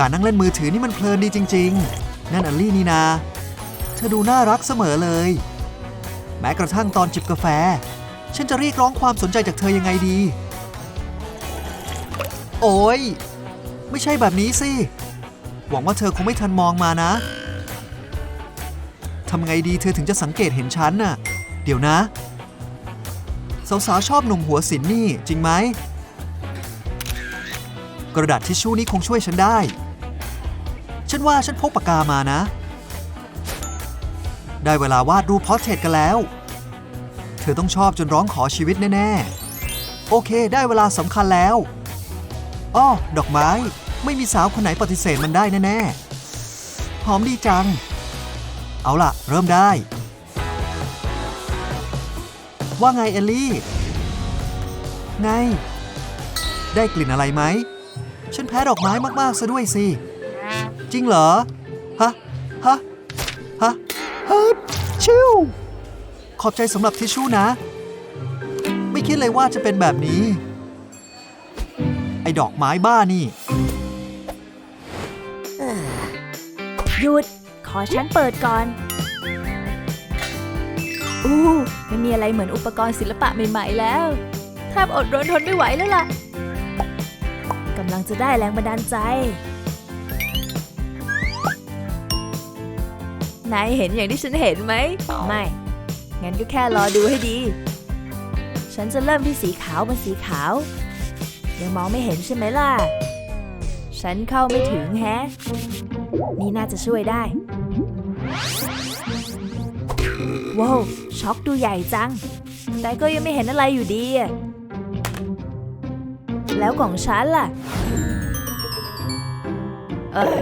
การนั่งเล่นมือถือนี่มันเพลินดีจริง ๆ นั่นอัลลี่นี่นา เธอดูน่ารักเสมอเลย แม้กระทั่งตอนจิบกาแฟ ฉันจะเรียกร้องความสนใจจากเธอยังไงดี โอ้ยไม่ใช่แบบนี้สิ หวังว่าเธอคงไม่ทันมองมานะทำไงดีเธอถึงจะสังเกตเห็นฉันน่ะ เดี๋ยวนะ สาวๆชอบหนุ่มหัวสินนี่จริงไหม กระดาษทิชชู่นี้คงช่วยฉันได้ ฉันว่าฉันพกปากกามานะ ได้เวลาวาดรูปพอร์เทรตกันแล้ว เธอต้องชอบจนร้องขอชีวิตแน่ ๆ โอเค ได้เวลาสำคัญแล้วอ้อดอกไม้ ไม่มีสาวคนไหนปฏิเสธมันได้แน่ ๆ หอมดีจัง เอาล่ะ เริ่มได้ ว่าไงเอลลี่ ไง ได้กลิ่นอะไรไหม ฉันแพ้ดอกไม้มาก ๆ ซะด้วยสิ จริงเหรอ ฮะ ฮะ ฮะฮึบชิวขอบใจสำหรับทิชชู่นะ ไม่คิดเลยว่าจะเป็นแบบนี้ ไอ้ดอกไม้บ้านี่ หยุด ขอฉันเปิดก่อน อู้ไม่มีอะไรเหมือนอุปกรณ์ศิลปะใหม่ ๆ แล้วแทบอดรนทนไม่ไหวแล้วล่ะ กำลังจะได้แรงบันดาลใจ นายเห็นอย่างที่ฉันเห็นไหม ไม่ งั้นก็แค่รอดูให้ดี ฉันจะเริ่มที่สีขาวบนสีขาว ยังมองไม่เห็นใช่ไหมล่ะ ฉันเข้าไม่ถึงแฮะ นี่น่าจะช่วยได้ ว้าวช็อกดูใหญ่จัง แต่ก็ยังไม่เห็นอะไรอยู่ดีอะแล้วของฉันล่ะ เออ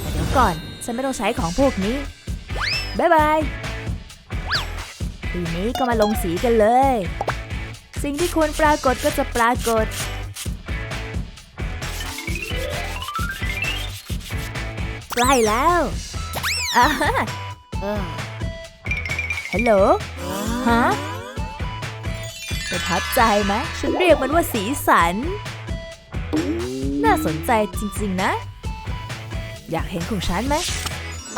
แต่เดี๋ยวก่อน ฉันไม่ต้องใช้ของพวกนี้ บ๊ายบาย ทีนี้ก็มาลงสีกันเลย สิ่งที่ควรปรากฏก็จะปรากฏ ใกล้แล้วอ่าฮะเออฮัลโหล ฮะประทับใจไหมฉันเรียกมันว่าสีสัน น่าสนใจจริง ๆ นะ อยากเห็นของฉันไหม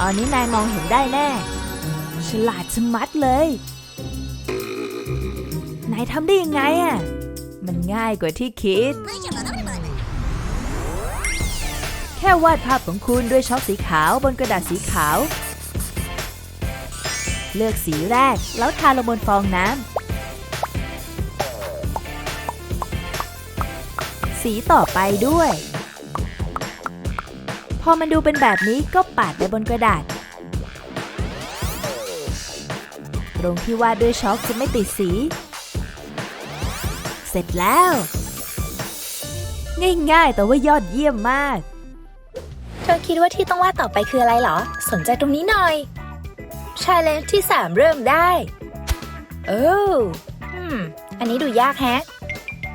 ตอนนี้นายมองเห็นได้แน่ ฉลาดชะมัดเลย นายทำได้ยังไงอะ มันง่ายกว่าที่คิด แค่วาดภาพของคุณด้วยช็อคสีขาวบนกระดาษสีขาว เลือกสีแรกแล้วทาลงบนฟองน้ำ สีต่อไปด้วย พอมันดูเป็นแบบนี้ก็ปาดไปบนกระดาษ ตรงที่วาดด้วยช็อคจะไม่ติดสี เสร็จแล้ว ง่ายๆ แต่ว่ายอดเยี่ยมมาก เธอคิดว่าที่ต้องวาดต่อไปคืออะไรเหรอ สนใจตรงนี้หน่อยชาเลนจ์ที่ 3 เริ่มได้โอ้อืม อันนี้ดูยากแฮะ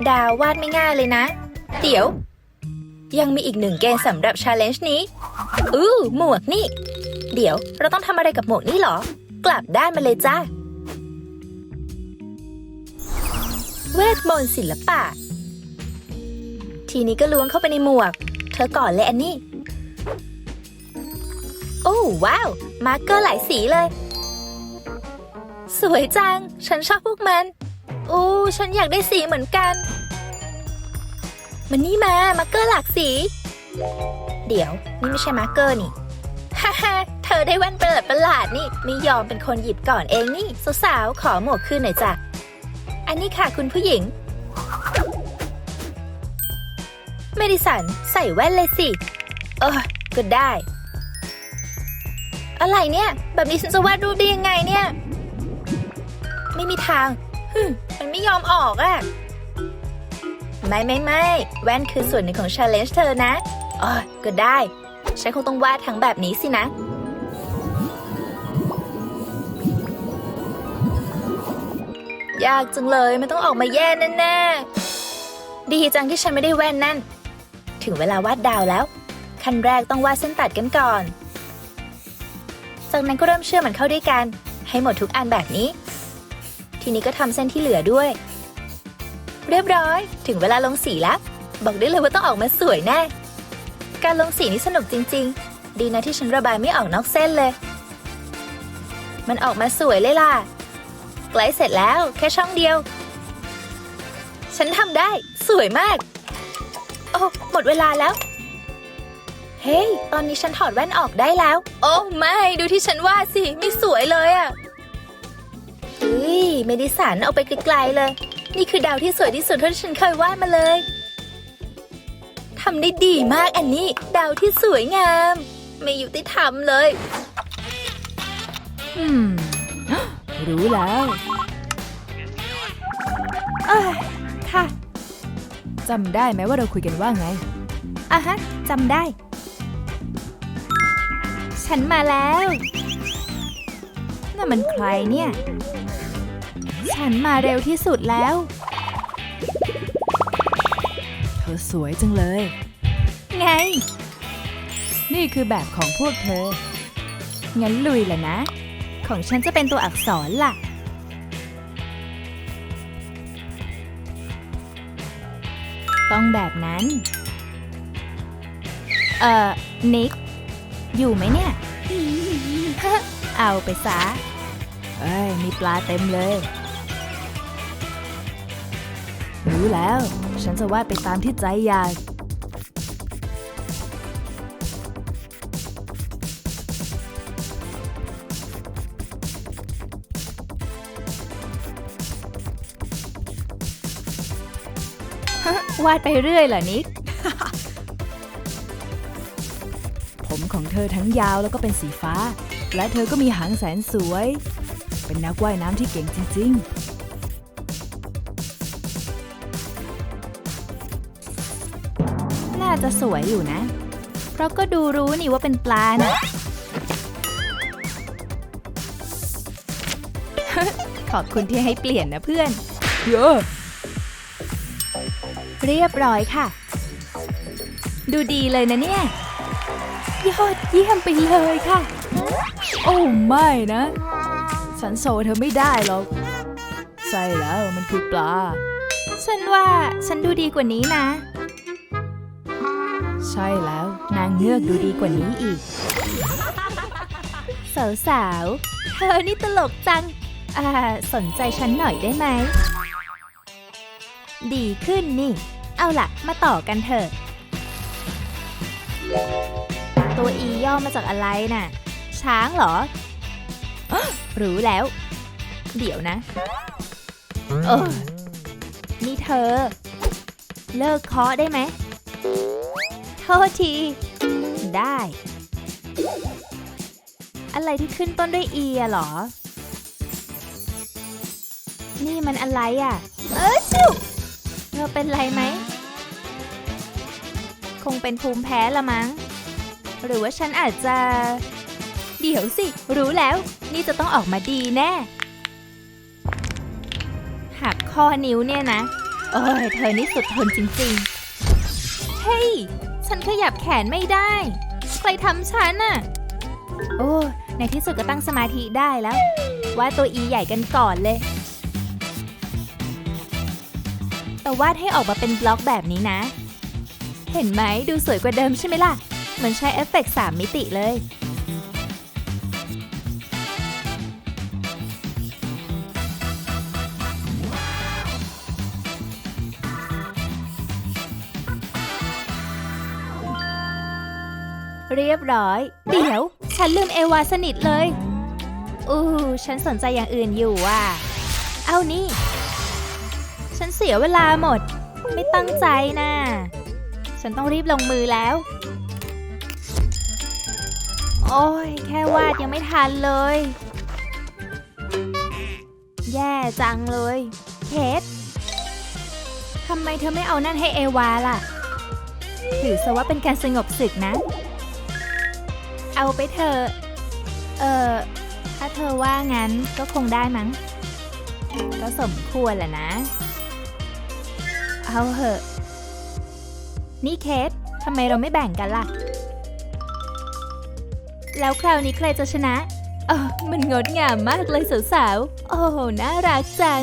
ดาววาดไม่ง่ายเลยนะ เดี๋ยว ยังมีอีกหนึ่งเกณฑ์สำหรับชาเลนจ์นี้ อู้หมวกนี่ เดี๋ยวเราต้องทำอะไรกับหมวกนี่เหรอ กลับด้านมาเลยจ้า เวทมนต์ศิลปะ ทีนี้ก็ล้วงเข้าไปในหมวก เธอก่อนเลยอันนี้โอ้ว้าว มาร์กเกอร์หลายสีเลย สวยจัง ฉันชอบพวกมัน โอ้ ฉันอยากได้สีเหมือนกัน มันนี่มามาร์เกอร์หลากสี เดี๋ยวนี่ไม่ใช่มาร์เกอร์นี่ ฮ่าฮ่าเธอได้แว่นประหลาดประหลาดนี่ไม่ยอมเป็นคนหยิบก่อนเองนี่สาวๆขอหมวกคืนหน่อยจ้ะ อันนี้ค่ะคุณผู้หญิง เมดิสันใส่แว่นเลยสิ เออก็ได้ อะไรเนี่ย แบบนี้ฉันจะวาดรูปได้ยังไงเนี่ย ไม่มีทางมมันไม่ยอมออกอะ่ะ ไม่ไม่ไม่แว่นคือส่วนหนึ่งของชาเลนจ์เธอนะอ๋อก็ได้ ฉันคงต้องวาดทั้งแบบนี้สินะ ยากจังเลยไมันต้องออกมาแย่แน่ๆ ดีจังที่ฉันไม่ได้แว่นนั่น ถึงเวลาวาดดาวแล้ว ขั้นแรกต้องวาดเส้นตัดกันก่อน จากนั้นก็เริ่มเชื่อมมันเข้าด้วยกัน ให้หมดทุกอันแบบนี้ ทีนี้ก็ทำเส้นที่เหลือด้วย เรียบร้อย ถึงเวลาลงสีแล้ว บอกได้เลยว่าต้องออกมาสวยแน่ การลงสีนี่สนุกจริง ๆ ดีนะที่ฉันระบายไม่ออกนอกเส้นเลย มันออกมาสวยเลยล่ะ ใกล้เสร็จแล้วแค่ช่องเดียว ฉันทำได้สวยมาก โอ้หมดเวลาแล้ว เฮ้ย ตอนนี้ฉันถอดแว่นออกได้แล้ว โอ้ไม่ดูที่ฉันวาดสิไม่สวยเลยอะเฮ้ยเมดิสันเอาไปไกลๆเลย นี่คือดาวที่สวยที่สุดเท่าที่ฉันเคยวาดมาเลยทำได้ดีมากอันนี้ดาวที่สวยงาม ไม่ยุติธรรมเลยอืมรู้แล้วเอ้ยค่ะจำได้ไหมว่าเราคุยกันว่าไงอะฮะจำได้ ฉันมาแล้วนั่นมันใครเนี่ย ฉันมาเร็วที่สุดแล้ว เธอสวยจังเลย ไง นี่คือแบบของพวกเธอ งั้นลุยแหละนะ ของฉันจะเป็นตัวอักษรล่ะ ต้องแบบนั้น เอ่อ นิก อยู่ไหมเนี่ย เอาไปซะเอ้ย มีปลาเต็มเลย รู้แล้ว ฉันจะวาดไปตามที่ใจอยาก วาดไปเรื่อยเหรอนิก ผมของเธอทั้งยาวแล้วก็เป็นสีฟ้า และเธอก็มีหางแสนสวย เป็นนักว่ายน้ำที่เก่งจริง ๆ จะสวยอยู่นะ เพราะก็ดูรู้นี่ว่าเป็นปลานะ ขอบคุณที่ให้เปลี่ยนนะเพื่อน เยอะ เรียบร้อยค่ะ ดูดีเลยนะเนี่ย ยอดเยี่ยมไปเลยค่ะ โอ้ไม่นะ ฉันโซเธอไม่ได้หรอก ใช่แล้วมันคือปลา ฉันว่าฉันดูดีกว่านี้นะ ใช่แล้วนางเงือกดูดีกว่านี้อีก สาวสาวๆเธอนี่ตลกจัง อ่า สนใจฉันหน่อยได้ไหม ดีขึ้นนี่ เอาล่ะมาต่อกันเถอะ ตัวอีย่อมาจากอะไรน่ะ ช้างเหรอ รู้แล้ว เดี๋ยวนะ เออ นี่เธอ เลิกเคาะได้ไหม ทษที ได้ อะไรที่ขึ้นต้นด้วยอีอะเหรอ นี่มันอะไรอะเออจิวเธอเป็นไรไหม คงเป็นภูมิแพ้ละมั้ง หรือว่าฉันอาจจะ เดี๋ยวสิ รู้แล้ว นี่จะต้องออกมาดีแน่ หักข้อนิ้วเนี่ยนะโอ้ยเธอนี่สุดทนจริงๆ เฮ้ย ฉันขยับแขนไม่ได้ ใครทำฉันน่ะ โอ้ ในที่สุดก็ตั้งสมาธิได้แล้ว ว่าดตัวอีใหญ่กันก่อนเลย แต่วาดให้ออกมาเป็นบล็อกแบบนี้นะ เห็นไหมดูสวยกว่าเดิมใช่ไหมล่ะ เหมือนใช้เอฟเฟกต์สามมิติเลย เรียบร้อย เดี๋ยว ฉันลืมเอวาสนิทเลย อู้ฉันสนใจอย่างอื่นอยู่ว่ะ เอานี่ ฉันเสียเวลาหมด ไม่ตั้งใจนะ ฉันต้องรีบลงมือแล้ว โอ้ย แค่วาดยังไม่ทันเลย แย่จังเลยเคททำไมเธอไม่เอานั่นให้เอวาล่ะ ถือซะว่าเป็นการสงบศึกนะ เอาไปเถอะ เออถ้าเธอว่างั้นก็คงได้มั้ง ก็สมควรแหละนะ เอาเหอะ นี่เคสทำไมเราไม่แบ่งกันล่ะ แล้วคราวนี้ใครจะชนะอ๋อมันงดงามมากเลยสาวๆ โอ้โหน่ารักจัง